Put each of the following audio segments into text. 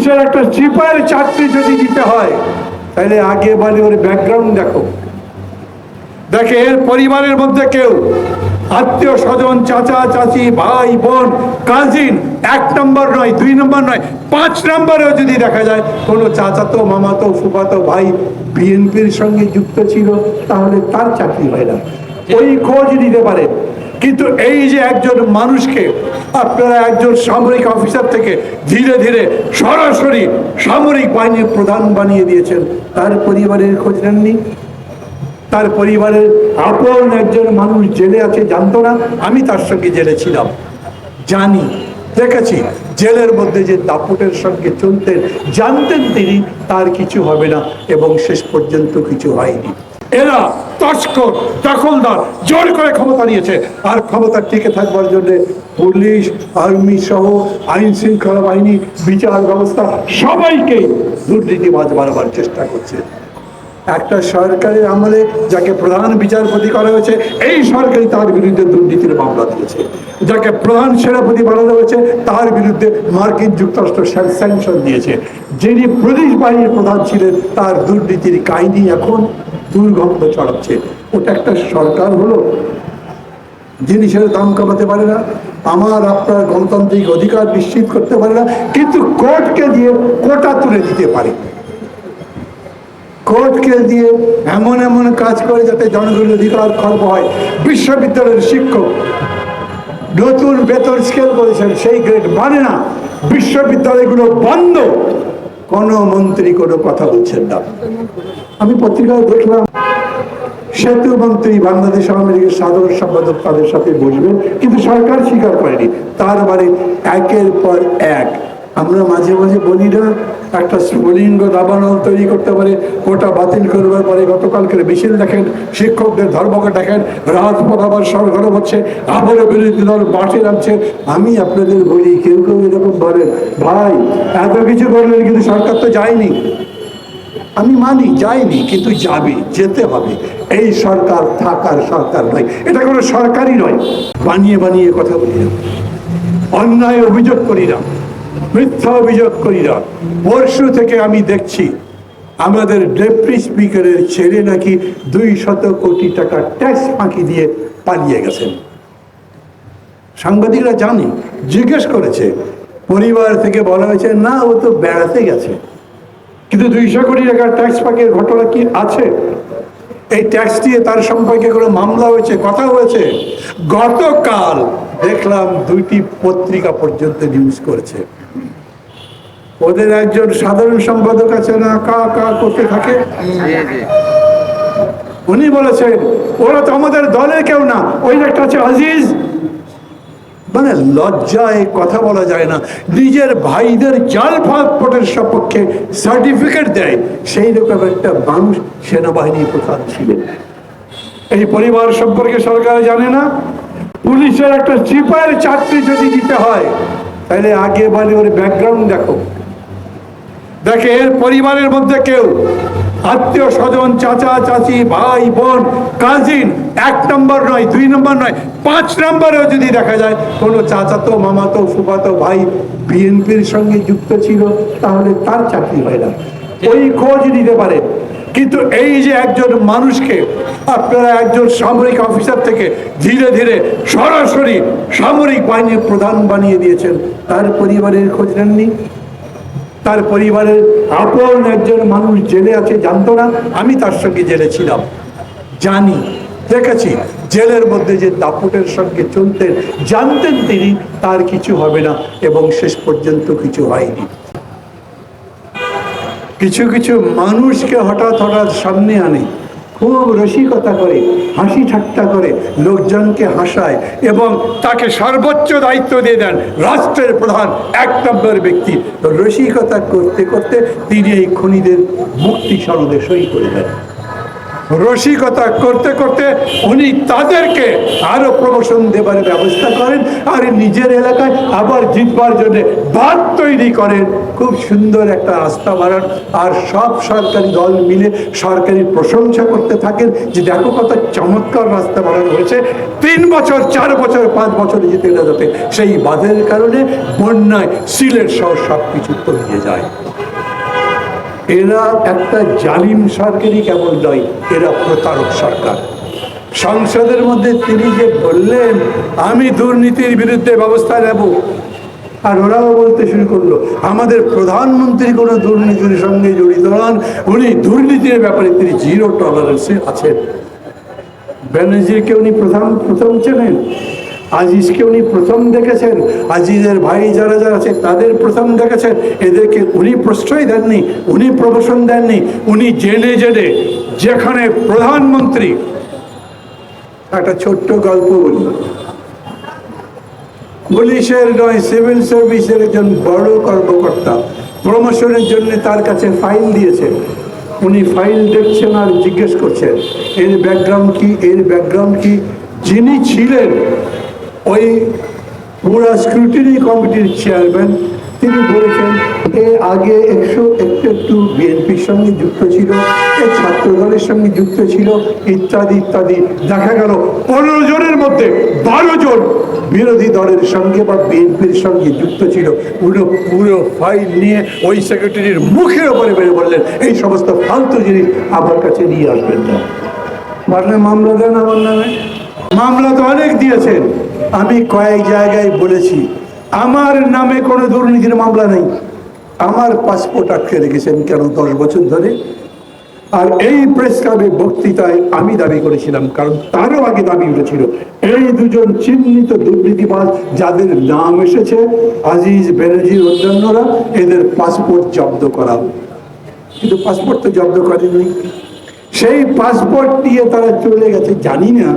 পুলিশের একটা চিপায়ের চাকরি যদি দিতে হয়, তাহলে আগে বলে ওর ব্যাকগ্রাউন্ড দেখো। দেখে এর পরিবারের মধ্যে কেউ, আত্মীয় স্বজন, চাচা, চাচি, ভাই, বোন কাজিন এক নম্বর নয়, দুই নম্বর নয়, পাঁচ নম্বরেও যদি দেখা যায়, কোনো চাচাতো, মামাতো, ফুফাতো, ভাই বিএনপির সঙ্গে যুক্ত ছিল, তাহলে তার চাকরি হয় না। ওই খোঁজ নিতে পারে। কিন্তু এই যে একজন মানুষকে আপনারা একজন সামরিক অফিসার থেকে ধীরে ধীরে সরাসরি সামরিক বাহিনীর প্রধান বানিয়ে দিয়েছেন, তার পরিবারের খোঁজ নেননি? তার পরিবারের আপন একজন মানুষ জেলে আছে জানতো না? আমি তার সঙ্গে জেলে ছিলাম। জানি, দেখেছি, জেলের মধ্যে যে দাপুটের সঙ্গে চলতেন, জানতেন তিনি, তার কিছু হবে না এবং শেষ পর্যন্ত কিছু হয়নি। এরা তস্কর, দখলদার, জোর করে ক্ষমতা নিয়েছে। আর ক্ষমতা টিকে থাকবার জন্য পুলিশ, আর্মি সহ আইন শৃঙ্খলা বাহিনী, বিচার ব্যবস্থা সবাইকে দুর্নীতিবাজ বানাবার চেষ্টা করছে। একটা সরকারের আমলে যাকে প্রধান বিচারপতি করা হয়েছে, এই সরকারই তার বিরুদ্ধে দুর্নীতির মামলা দিয়েছে। যাকে প্রধান সেনাপতি বানানো হয়েছে, তার বিরুদ্ধে মার্কিন যুক্তরাষ্ট্র স্যাংশন দিয়েছে যিনি পুলিশ বাহিনীর প্রধান ছিলেন, তার দুর্নীতির কাহিনী এখন দুর্গন্ধ ছড়াচ্ছে। ওটা একটা সরকার হলো জিনিসের দাম কমাতে পারে না, আমার, আপনার গণতান্ত্রিক অধিকার নিশ্চিত করতে পারে না, কিন্তু কোর্টকে দিয়ে কোটা তুলে দিতে পারে। কোর্টকে দিয়ে এমন এমন কাজ করে যাতে জনগণের অধিকার খর্ব হয়। বিশ্ববিদ্যালয়ের শিক্ষক নতুন বেতন স্কেল করেছেন, সেই গ্রেড মানে না। বিশ্ববিদ্যালয়গুলো বন্ধ। কোনো মন্ত্রী কোনো কথা বলছেন না। আমি পত্রিকায় দেখলাম, সেতু মন্ত্রী বাংলাদেশ আওয়ামী লীগের সাধারণ সম্পাদক তাদের সাথে বসবেন কিন্তু সরকার স্বীকার করেনি। তার মানে একের পর এক আমরা মাঝে মাঝে বলি না, একটা স্ফুলিঙ্গ দাবানল তৈরি করতে পারে কোটা বাতিল করবার পরে গতকালকের মিছিল দেখেন, শিক্ষকদের ধর্মকে দেখেন, রাজপথ আবার সরগরম হচ্ছে, আবারও বিরোধী দল মাঠে নামছে। আমি আপনাদের বলি, কেউ কেউ এরকম বলেন, ভাই, এত কিছু করলেন কিন্তু সরকার তো যায়নি। আমি মানি যাইনি কিন্তু যাবে, যেতে হবে। এই সরকার থাকার সরকার নয়, এটা কোনো সরকারই নয়। বানিয়ে বানিয়ে কথা বলি না। অন্যায় অভিযোগ করি না। মিথ্যা অভিযোগ করি না। পরশু থেকে আমি দেখছি, আমাদের ডেপুটি স্পিকারের ছেলে নাকি দুই শত কোটি টাকা ট্যাক্স ফাঁকি দিয়ে পালিয়ে গেছেন। সাংবাদিকরা জানে, জিজ্ঞেস করেছে। পরিবার থেকে বলা হয়েছে, না, ও তো বেড়াতে গেছে। কিন্তু দুইশো কোটি টাকার ট্যাক্স পাকের ঘটনা কি আছে? এই ট্যাক্স দিয়ে তার সম্পর্কে কোনো মামলা হয়েছে, কথা হয়েছে? গতকাল দেখলাম দুইটি পত্রিকা পর্যন্ত নিউজ করেছে। ওদের একজন সাধারণ সম্পাদক আছে না কা কা করতে থাকে? উনি বলেছেন ওরা তো আমাদের দলের কেউ না ওই একটা আছে আজিজ। মানে লজ্জায় কথা বলা যায় না নিজের ভাইদের জাল পাসপোর্টের সপক্ষে সার্টিফিকেট দেয়। সেই রকম একটা মানুষ সেনাবাহিনী প্রধান ছিলেন। এই পরিবার সম্পর্কে সরকার জানে না পুলিশের একটা চিপায়ের চাকরি যদি দিতে হয় তাহলে আগে বলে ওর ব্যাকগ্রাউন্ড দেখো। দেখে এর পরিবারের মধ্যে কেউ আত্মীয় স্বজন চাচা চাচি ভাই বোন কাজিন এক নম্বর নয় দুই নম্বর নয় পাঁচ নম্বরেও যদি দেখা যায় কোনো চাচাতো মামাতো ফুফাতো ভাই বিএনপির সঙ্গে যুক্ত ছিল তাহলে তার চাকরি হয় না। ওই খোঁজ নিতে পারে। কিন্তু এই যে একজন মানুষকে আপনারা একজন সামরিক অফিসার থেকে ধীরে ধীরে সরাসরি সামরিক বাহিনীর প্রধান বানিয়ে দিয়েছেন, তার পরিবারের খোঁজ নেননি? তার পরিবারের আপন একজন মানুষ জেলে আছে জানতো না? আমি তার সঙ্গে জেলে ছিলাম। জানি, দেখেছি, জেলের মধ্যে যে দাপুটের সঙ্গে চলতেন, জানতেন তিনি, তার কিছু হবে না এবং শেষ পর্যন্ত কিছু হয়নি। কিছু কিছু মানুষকে হঠাৎ হঠাৎ সামনে আনে, খুব রসিকতা করে, হাসি ঠাট্টা করে, লোকজনকে হাসায় এবং তাকে সর্বোচ্চ দায়িত্ব দিয়ে দেন রাষ্ট্রের প্রধান এক নম্বর ব্যক্তি। রসিকতা করতে করতে তিনি এই খনিদের মুক্তি সনদে সই করে দেন। রসিকতা করতে করতে উনি তাদেরকে আরও প্রমোশন দেবার ব্যবস্থা করেন আর নিজের এলাকায় আবার জিতবার জন্য বাদ তৈরি করেন। খুব সুন্দর একটা রাস্তা বাড়ান আর সব সরকারি দল মিলে সরকারি প্রশংসা করতে থাকেন যে দেখো কত চমৎকার রাস্তা বানানো হয়েছে। তিন বছর, চার বছর, পাঁচ বছরে যেতে না যেতে সেই বাঁধের কারণে বন্যায় সিলেট সহ সব কিছু তলিয়ে যায়। এরা একটা জালিম সরকারই কেবল নয়, এরা প্রতারক সরকার। সংসদের মধ্যে তিনি যে বললেন, আমি দুর্নীতির বিরুদ্ধে ব্যবস্থা নেব। আর ওরাও বলতে শুরু করল, আমাদের প্রধানমন্ত্রী কোনো দুর্নীতির সঙ্গে জড়িত নন, উনি দুর্নীতির ব্যাপারে তিনি জিরো টলারেন্সে আছেন। ব্যানার্জিকে উনি প্রধান, প্রথম চেনেন আজিজকে উনি প্রথম দেখেছেন। আজিজের ভাই যারা যারা আছে, তাদের প্রথম দেখেছেন। এদেরকে উনি প্রশ্রয় দেননি, উনি প্রমোশন দেননি, উনি জেনে জেনে যেখানে প্রধানমন্ত্রী। একটা ছোট্ট গল্প বলি। পুলিশের নয়, সিভিল সার্ভিসের একজন বড় কর্মকর্তা, প্রমোশনের জন্য তার কাছে ফাইল দিয়েছে। উনি ফাইল দেখছেন আর জিজ্ঞেস করছেন, এর ব্যাকগ্রাউন্ড কি? এর ব্যাকগ্রাউন্ড কি? যিনি ছিলেন ওই পুরা স্ক্রুটিনি কমিটির চেয়ারম্যান তিনি বলেছেন এ আগে একশো একটু একটু বিএনপির সঙ্গে যুক্ত ছিল এ ছাত্র দলের সঙ্গে যুক্ত ছিল ইত্যাদি ইত্যাদি। দেখা গেল পনেরো জনের মধ্যে বারো জন বিরোধী দলের সঙ্গে বা বিএনপির সঙ্গে যুক্ত ছিল। পুরো পুরো ফাইল নিয়ে ওই সেক্রেটারির মুখের ওপরে বেড়ে বললেন এই সমস্ত ফালতু জিনিস আমার কাছে নিয়ে আসবেন না। পারলে মামলা দেন আমার নামে। মামলা তো অনেক দিয়েছেন। আমি কয়েক জায়গায় বলেছি, আমার নামে কোনো দুর্নীতির মামলা নেই। আমার পাসপোর্ট আটকে রেখেছেন কেন দশ বছর ধরে? আর এই প্রেস ক্লাবে বক্তৃতায় আমি দাবি করেছিলাম, কারণ তারও আগে দাবি উঠেছিল, এই দুজন চিহ্নিত দুর্নীতিবাজ যাদের নাম এসেছে, আজিজ ব্যানার্জির অন্যান্যরা, এদের পাসপোর্ট জব্দ করা কিন্তু পাসপোর্ট তো জব্দ করেনি সেই পাসপোর্ট নিয়ে তারা চলে গেছে, জানি না।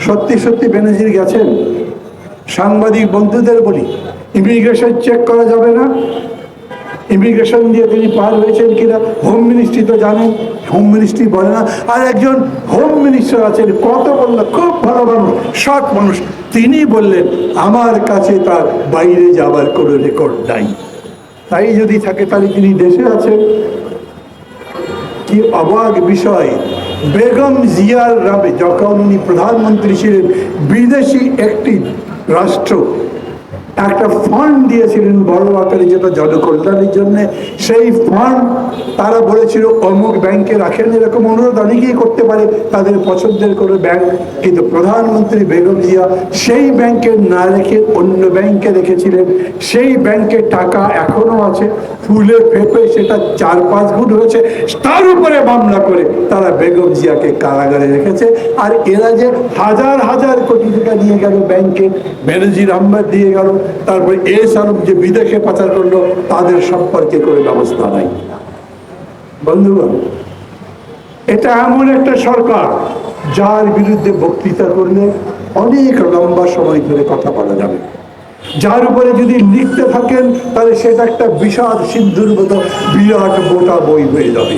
সত্যি সত্যি ব্যানার্জির গেছেন? সাংবাদিক বন্ধুদের বলি ইমিগ্রেশন চেক করা যাবে না? ইমিগ্রেশন দিয়ে তিনি পার হয়েছেন কিনা? হোম মিনিস্ট্রি তো জানেন হোম মিনিস্ট্রি বলে না। আর একজন হোম মিনিস্টার আছেন, কত বলল? খুব ভালো মানুষ, সৎ মানুষ। তিনি বললেন, আমার কাছে তার বাইরে যাবার কোনো রেকর্ড নাই। তাই যদি থাকে, তাহলে তিনি দেশে আছেন। কি অবাক বিষয় বেগম জিয়ার রাবে যখন উনি প্রধানমন্ত্রী ছিলেন বিদেশি একটি রাষ্ট্র একটা ফান্ড দিয়েছিলেন বড় আকারে যেটা জনকল্যাণের জন্য। সেই ফান্ড তারা বলেছিল, অমুক ব্যাংকে রাখেন, এরকম অনুরোধ অনেকেই করতে পারে, তাদের পছন্দের কোনো ব্যাংক কিন্তু প্রধানমন্ত্রী বেগম জিয়া সেই ব্যাংকে না রেখে অন্য ব্যাংকে রেখেছিলেন। সেই ব্যাংকে টাকা এখনও আছে, ফুলে ফেপে সেটা চার পাঁচ গুণ হয়েছে। তার উপরে মামলা করে তারা বেগম জিয়াকে কারাগারে রেখেছে। আর এরা যে হাজার হাজার কোটি টাকা নিয়ে গেল ব্যাংকে বেনজির আহমেদ দিয়ে গেল। তারপরে এস আরব যে বিদেশে পাচার করল, তাদের সম্পর্কে কোনো ব্যবস্থা নাই। বন্ধুগণ, এটা এমন একটা সরকার, যার বিরুদ্ধে বক্তৃতা করলে অনেক লম্বা সময় ধরে কথা বলা যাবে। যার উপরে যদি লিখতে থাকেন, তাহলে সেটা একটা বিষাদ সিন্ধুর মতো বিরাট মোটা বই হয়ে যাবে।